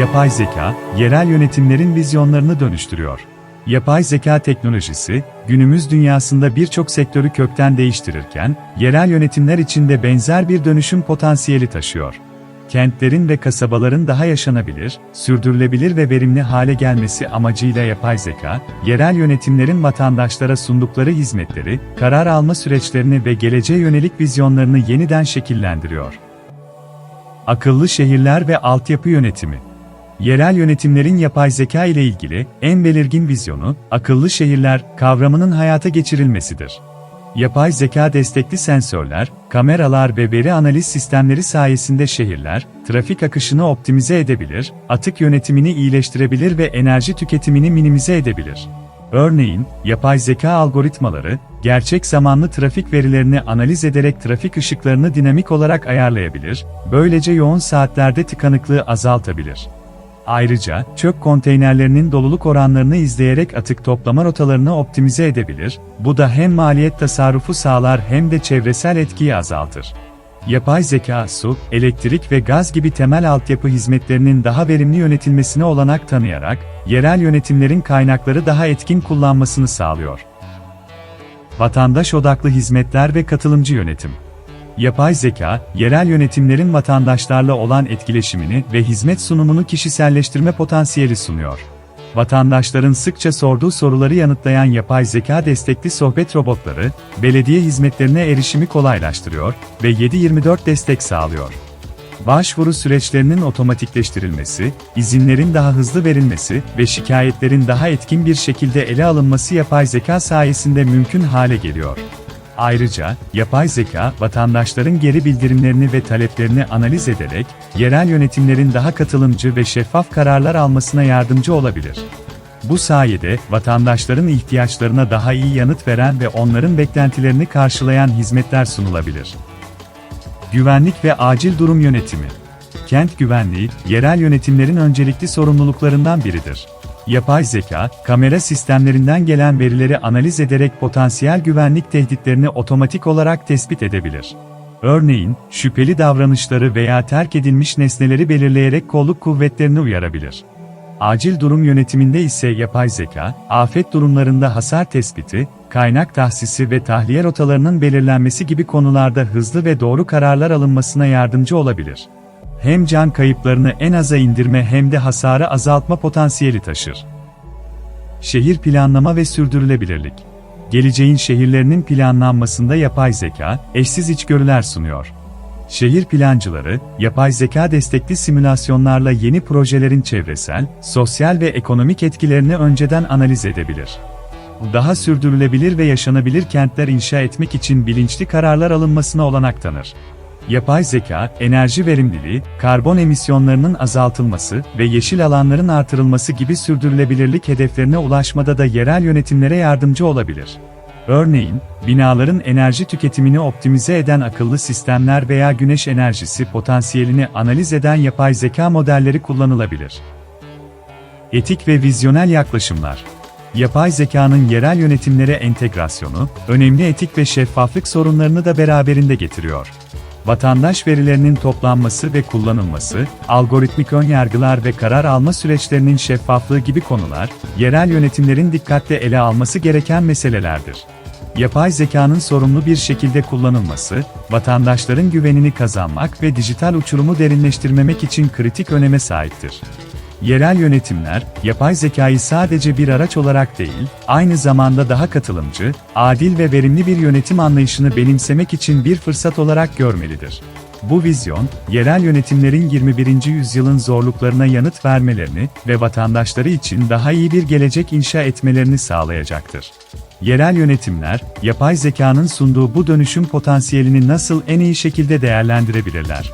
Yapay zeka, yerel yönetimlerin vizyonlarını dönüştürüyor. Yapay zeka teknolojisi, günümüz dünyasında birçok sektörü kökten değiştirirken, yerel yönetimler için de benzer bir dönüşüm potansiyeli taşıyor. Kentlerin ve kasabaların daha yaşanabilir, sürdürülebilir ve verimli hale gelmesi amacıyla yapay zeka, yerel yönetimlerin vatandaşlara sundukları hizmetleri, karar alma süreçlerini ve geleceğe yönelik vizyonlarını yeniden şekillendiriyor. Akıllı şehirler ve altyapı yönetimi. Yerel yönetimlerin yapay zeka ile ilgili en belirgin vizyonu, akıllı şehirler kavramının hayata geçirilmesidir. Yapay zeka destekli sensörler, kameralar ve veri analiz sistemleri sayesinde şehirler, trafik akışını optimize edebilir, atık yönetimini iyileştirebilir ve enerji tüketimini minimize edebilir. Örneğin, yapay zeka algoritmaları, gerçek zamanlı trafik verilerini analiz ederek trafik ışıklarını dinamik olarak ayarlayabilir, böylece yoğun saatlerde tıkanıklığı azaltabilir. Ayrıca, çöp konteynerlerinin doluluk oranlarını izleyerek atık toplama rotalarını optimize edebilir, bu da hem maliyet tasarrufu sağlar hem de çevresel etkiyi azaltır. Yapay zeka, su, elektrik ve gaz gibi temel altyapı hizmetlerinin daha verimli yönetilmesine olanak tanıyarak, yerel yönetimlerin kaynakları daha etkin kullanmasını sağlıyor. Vatandaş odaklı hizmetler ve katılımcı yönetim. Yapay zeka, yerel yönetimlerin vatandaşlarla olan etkileşimini ve hizmet sunumunu kişiselleştirme potansiyeli sunuyor. Vatandaşların sıkça sorduğu soruları yanıtlayan yapay zeka destekli sohbet robotları, belediye hizmetlerine erişimi kolaylaştırıyor ve 7/24 destek sağlıyor. Başvuru süreçlerinin otomatikleştirilmesi, izinlerin daha hızlı verilmesi ve şikayetlerin daha etkin bir şekilde ele alınması yapay zeka sayesinde mümkün hale geliyor. Ayrıca, yapay zeka, vatandaşların geri bildirimlerini ve taleplerini analiz ederek, yerel yönetimlerin daha katılımcı ve şeffaf kararlar almasına yardımcı olabilir. Bu sayede, vatandaşların ihtiyaçlarına daha iyi yanıt veren ve onların beklentilerini karşılayan hizmetler sunulabilir. Güvenlik ve acil durum yönetimi. Kent güvenliği, yerel yönetimlerin öncelikli sorumluluklarından biridir. Yapay zeka, kamera sistemlerinden gelen verileri analiz ederek potansiyel güvenlik tehditlerini otomatik olarak tespit edebilir. Örneğin, şüpheli davranışları veya terk edilmiş nesneleri belirleyerek kolluk kuvvetlerini uyarabilir. Acil durum yönetiminde ise yapay zeka, afet durumlarında hasar tespiti, kaynak tahsisi ve tahliye rotalarının belirlenmesi gibi konularda hızlı ve doğru kararlar alınmasına yardımcı olabilir hem can kayıplarını en aza indirme hem de hasarı azaltma potansiyeli taşır. Şehir planlama ve sürdürülebilirlik. Geleceğin şehirlerinin planlanmasında yapay zeka, eşsiz içgörüler sunuyor. Şehir plancıları, yapay zeka destekli simülasyonlarla yeni projelerin çevresel, sosyal ve ekonomik etkilerini önceden analiz edebilir. Daha sürdürülebilir ve yaşanabilir kentler inşa etmek için bilinçli kararlar alınmasına olanak tanır. Yapay zeka, enerji verimliliği, karbon emisyonlarının azaltılması ve yeşil alanların artırılması gibi sürdürülebilirlik hedeflerine ulaşmada da yerel yönetimlere yardımcı olabilir. Örneğin, binaların enerji tüketimini optimize eden akıllı sistemler veya güneş enerjisi potansiyelini analiz eden yapay zeka modelleri kullanılabilir. Etik ve vizyonel yaklaşımlar Yapay zekanın yerel yönetimlere entegrasyonu, önemli etik ve şeffaflık sorunlarını da beraberinde getiriyor vatandaş verilerinin toplanması ve kullanılması, algoritmik önyargılar ve karar alma süreçlerinin şeffaflığı gibi konular, yerel yönetimlerin dikkatle ele alması gereken meselelerdir. Yapay zekanın sorumlu bir şekilde kullanılması, vatandaşların güvenini kazanmak ve dijital uçurumu derinleştirmemek için kritik öneme sahiptir. Yerel yönetimler, yapay zekayı sadece bir araç olarak değil, aynı zamanda daha katılımcı, adil ve verimli bir yönetim anlayışını benimsemek için bir fırsat olarak görmelidir. Bu vizyon, yerel yönetimlerin 21. yüzyılın zorluklarına yanıt vermelerini ve vatandaşları için daha iyi bir gelecek inşa etmelerini sağlayacaktır. Yerel yönetimler, yapay zekanın sunduğu bu dönüşüm potansiyelini nasıl en iyi şekilde değerlendirebilirler?